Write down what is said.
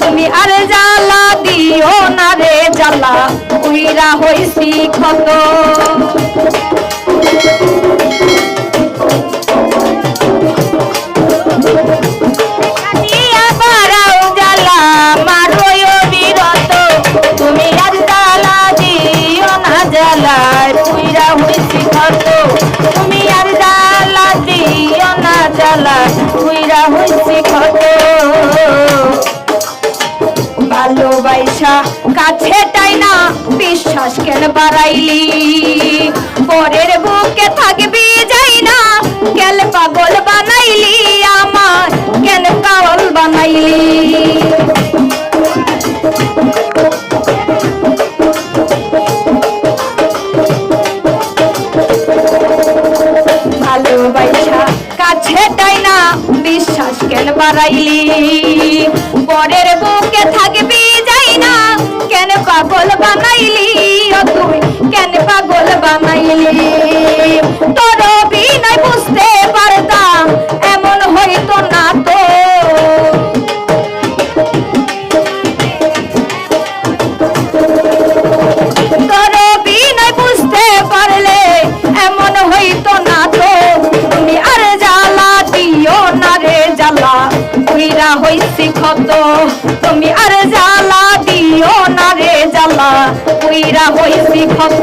তুমি আর জ্বালা দিও না রে জ্বালা উইরা হইছি ক্ষত জ্বালায় পুইরা হইছি ক্ষত ভালোবাসা কাছে তাই না? বিশ্বাস কেন বাড়াইলি? পরের বুকে থাকবি যাই না? কেন পাগল বানাইলি আমার কেন পাগল বানাইলি? বিশ্বাস কেন বাড়াইলি? পরের পাগল বানাইলি, ও তুই কেন পাগল বানাইলি? তোর বিনয় বুঝতে পারতাম, এমন হইতো না তো। তোর বিনয় বুঝতে পারলে এমন হইতো না তো। তুমি আর জ্বালা দিও না রে জ্বালা উইরা হইছি ক্ষত। তুমি আর জ্বালা দিও না রে উইরা হইছি ক্ষত